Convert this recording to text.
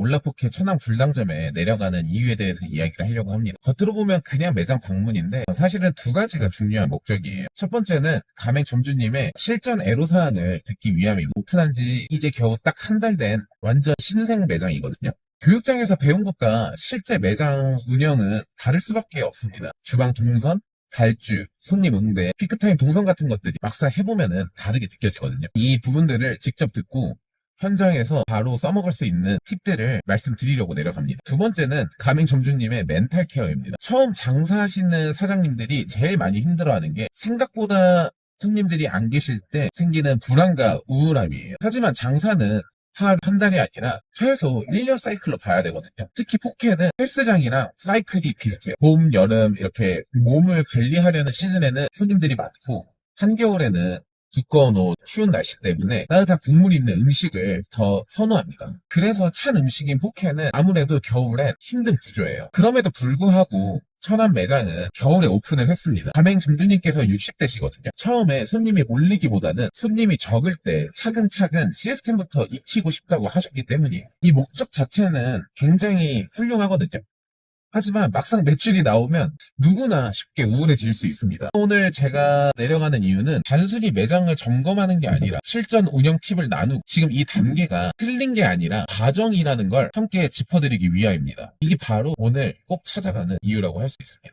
올라포켓 천안 불당점에 내려가는 이유에 대해서 이야기를 하려고 합니다. 겉으로 보면 그냥 매장 방문인데 사실은 두 가지가 중요한 목적이에요. 첫 번째는 가맹 점주님의 실전 애로사항을 듣기 위함이고 오픈한 지 이제 겨우 딱 한 달 된 완전 신생 매장이거든요. 교육장에서 배운 것과 실제 매장 운영은 다를 수밖에 없습니다. 주방 동선, 발주, 손님 응대, 피크타임 동선 같은 것들이 막상 해보면은 다르게 느껴지거든요. 이 부분들을 직접 듣고 현장에서 바로 써먹을 수 있는 팁들을 말씀드리려고 내려갑니다. 두 번째는 가맹 점주님의 멘탈 케어입니다. 처음 장사하시는 사장님들이 제일 많이 힘들어하는 게 생각보다 손님들이 안 계실 때 생기는 불안과 우울함이에요. 하지만 장사는 하루 한 달이 아니라 최소 1년 사이클로 봐야 되거든요. 특히 포켓은 헬스장이랑 사이클이 비슷해요. 봄, 여름 이렇게 몸을 관리하려는 시즌에는 손님들이 많고 한겨울에는 두꺼운 옷, 추운 날씨 때문에 따뜻한 국물 있는 음식을 더 선호합니다. 그래서 찬 음식인 포켓은 아무래도 겨울엔 힘든 구조예요. 그럼에도 불구하고 천안 매장은 겨울에 오픈을 했습니다. 가맹 점주님께서 60대시거든요. 처음에 손님이 몰리기보다는 손님이 적을 때 차근차근 시스템부터 익히고 싶다고 하셨기 때문이에요. 이 목적 자체는 굉장히 훌륭하거든요. 하지만 막상 매출이 나오면 누구나 쉽게 우울해질 수 있습니다. 오늘 제가 내려가는 이유는 단순히 매장을 점검하는 게 아니라 실전 운영 팁을 나누고 지금 이 단계가 틀린 게 아니라 과정이라는 걸 함께 짚어드리기 위함입니다. 이게 바로 오늘 꼭 찾아가는 이유라고 할 수 있습니다.